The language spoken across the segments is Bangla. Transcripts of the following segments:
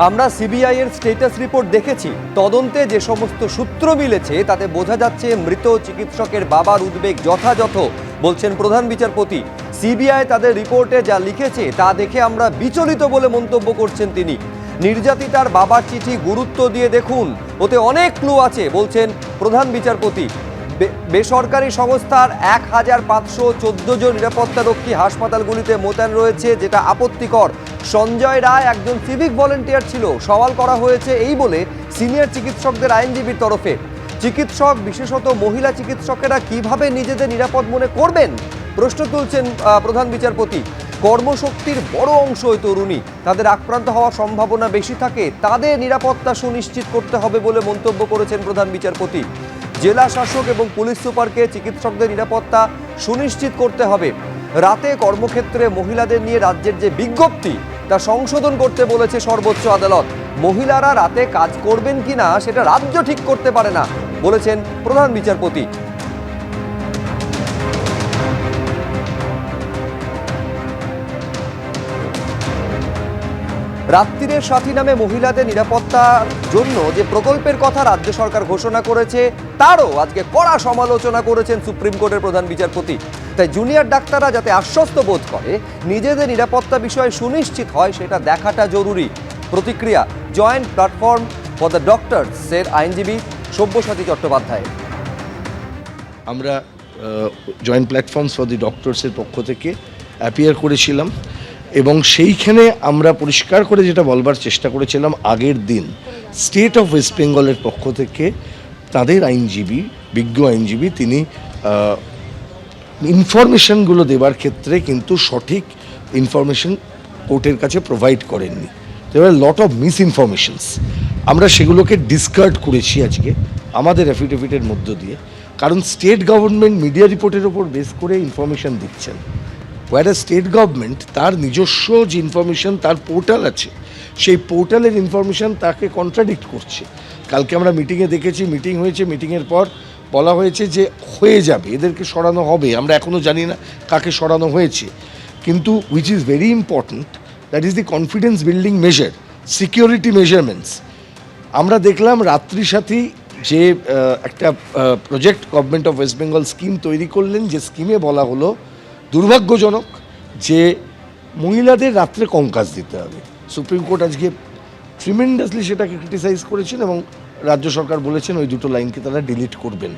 আমরা সিবিআই এর স্টেটাস রিপোর্ট দেখেছি। তদন্তে যে সমস্ত সূত্র মিলেছে, তাতে বোঝা যাচ্ছে মৃত চিকিৎসকের বাবার উদ্বেগ যথাযথ, বলছেন প্রধান বিচারপতি। সিবিআই তাদের রিপোর্টে যা লিখেছে, তা দেখে আমরা বিচলিত বলে মন্তব্য করছেন তিনি। নির্যাতিতার বাবার চিঠি গুরুত্ব দিয়ে দেখুন, ওতে অনেক ক্লু আছে, বলছেন প্রধান বিচারপতি। বেসরকারি সংস্থার এক হাজার পাঁচশো চোদ্দ জন নিরাপত্তারক্ষী হাসপাতালগুলিতে মোতায়েন রয়েছে, যেটা আপত্তিকর। সঞ্জয় রায় একজন সিভিক ভলেন্টিয়ার ছিল। সওয়াল করা হয়েছে এই বলে সিনিয়র চিকিৎসকদের আইনজীবীর তরফে। চিকিৎসক, বিশেষত মহিলা চিকিৎসকেরা কীভাবে নিজেদের নিরাপদ মনে করবেন? প্রশ্ন তুলছেন প্রধান বিচারপতি। কর্মশক্তির বড় অংশ ওই তরুণী তাদের আক্রান্ত হওয়ার সম্ভাবনা বেশি থাকে। তাদের নিরাপত্তা সুনিশ্চিত করতে হবে বলে মন্তব্য করেছেন প্রধান বিচারপতি। জেলা শাসক এবং পুলিশ সুপারকে চিকিৎসকদের নিরাপত্তা সুনিশ্চিত করতে হবে। রাতে কর্মক্ষেত্রে মহিলাদের নিয়ে রাজ্যের যে বিজ্ঞপ্তি তা সংশোধন করতে বলেছে সর্বোচ্চ আদালত। মহিলারা রাতে কাজ করবেন কিনা সেটা রাজ্য ঠিক করতে পারে না, বলেছেন প্রধান বিচারপতি। রাত্রিরের সাথী নামে মহিলাদের নিরাপত্তার জন্য যে প্রকল্পের কথা রাজ্য সরকার ঘোষণা করেছে, তারও আজকে কড়া সমালোচনা করেছেন সুপ্রিম কোর্টের প্রধান বিচারপতি। তাই জুনিয়র ডাক্তাররা যাতে আশ্বস্ত বোধ করে, নিজেদের নিরাপত্তা বিষয়ে সুনিশ্চিত হয়, সেটা দেখাটা জরুরি। প্রতিক্রিয়া, joint platform for the doctors এর আইনজীবী সব্যসাচী চট্টোপাধ্যায় আমরা জয়েন্ট প্ল্যাটফর্মস ফর দি ডক্টরসের পক্ষ থেকে অ্যাপিয়ার করেছিলাম। এবং সেইখানে আমরা পরিষ্কার করে যেটা বলবার চেষ্টা করেছিলাম আগের দিন স্টেট অফ ওয়েস্ট বেঙ্গলের পক্ষ থেকে তাদের আইনজীবী, বিজ্ঞ আইনজীবী তিনি ইনফরমেশনগুলো দেওয়ার ক্ষেত্রে কিন্তু সঠিক ইনফরমেশন কোর্টের কাছে প্রোভাইড করেননি। দেওয়ার লট অফ মিস ইনফরমেশনস আমরা সেগুলোকে ডিসকার্ড করেছি আজকে, আমাদের অ্যাফিডেভিটের মধ্য দিয়ে। কারণ স্টেট গভর্নমেন্ট মিডিয়া রিপোর্টের ওপর বেস করে ইনফরমেশন দিচ্ছেন। ওয়ার স্টেট গভর্নমেন্ট তার নিজস্ব যে ইনফরমেশন তার পোর্টাল আছে, সেই পোর্টালের ইনফরমেশন তাকে কন্ট্রাডিক্ট করছে। কালকে আমরা মিটিংয়ে দেখেছি মিটিং হয়েছে মিটিংয়ের পর বলা হয়েছে যে হয়ে যাবে, এদেরকে সরানো হবে। আমরা এখনও জানি না কাকে সরানো হয়েছে। কিন্তু which is very important that is the confidence building measure security measurements আমরা দেখলাম রাত্রি সাথী যে একটা project government of West Bengal scheme তৈরি করলেন, যে স্কিমে বলা হলো দুর্ভাগ্যজনক যে মহিলাদের রাত্রে কম কাজ দিতে হবে। সুপ্রিম কোর্ট আজকে ট্রিমেন্ডাসলি সেটাকে ক্রিটিসাইজ করেছেন এবং রাজ্য সরকার বলেছেন ওই দুটো লাইনকে তারা ডিলিট করবেন।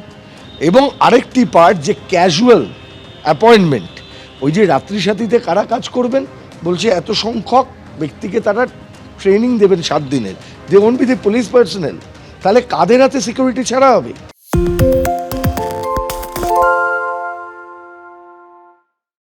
এবং আরেকটি পার্ট যে ক্যাজুয়াল অ্যাপয়েন্টমেন্ট ওই যে রাত্রি সাথীতে কারা কাজ করবেন? বলছে এত সংখ্যক ব্যক্তিকে তারা ট্রেনিং দেবেন সাত দিনের। They won't be the police personnel তাহলে কাদের হাতে সিকিউরিটি ছাড়া হবে?